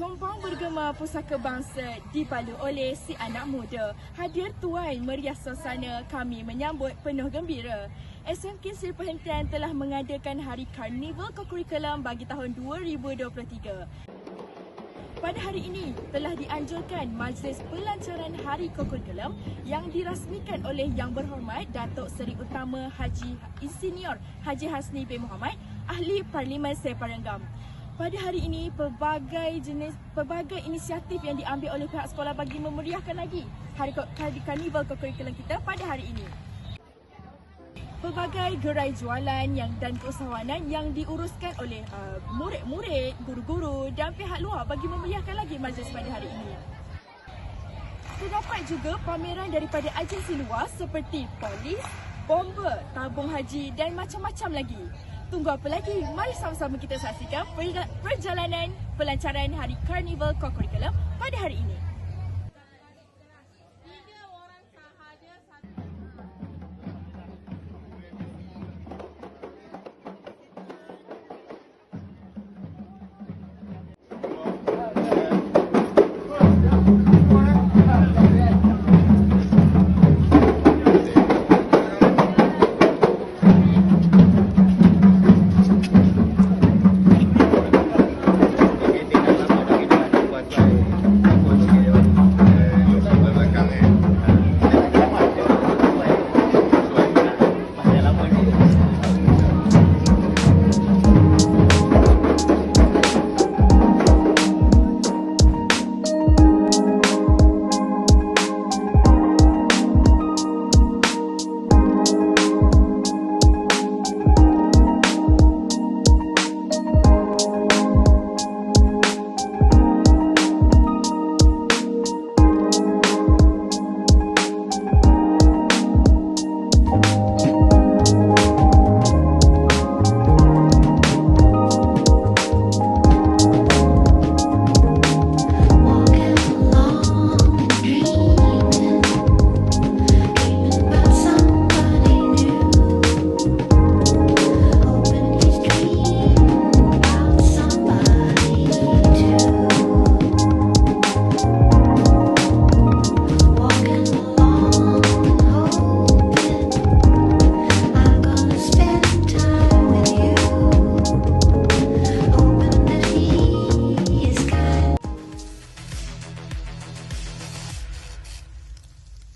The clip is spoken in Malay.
Utama Pusaka Bangsa dibalu oleh si anak muda. Hadir tuai meriah suasana kami menyambut penuh gembira. SMK Seri Perhentian telah mengadakan Hari Karnival Kokurikulum bagi tahun 2023. Pada hari ini telah dianjurkan majlis pelancaran Hari Kokurikulum yang dirasmikan oleh Yang Berhormat Datuk Seri Utama Haji Insinyur Haji Hasni bin Muhammad, Ahli Parlimen Separenggam. Pada hari ini, pelbagai jenis pelbagai inisiatif yang diambil oleh pihak sekolah bagi memeriahkan lagi Hari, hari Karnival Kokurikulum kita pada hari ini pelbagai gerai jualan yang dan keusahawanan yang diuruskan oleh uh, murid-murid, guru-guru dan pihak luar bagi memeriahkan lagi majlis pada hari ini. Terdapat juga pameran daripada agensi luar seperti polis, bomba, tabung haji dan macam-macam lagi. Tunggu apa lagi? Mari sama-sama kita saksikan perjalanan pelancaran Hari Karnival Kokurikulum pada hari ini.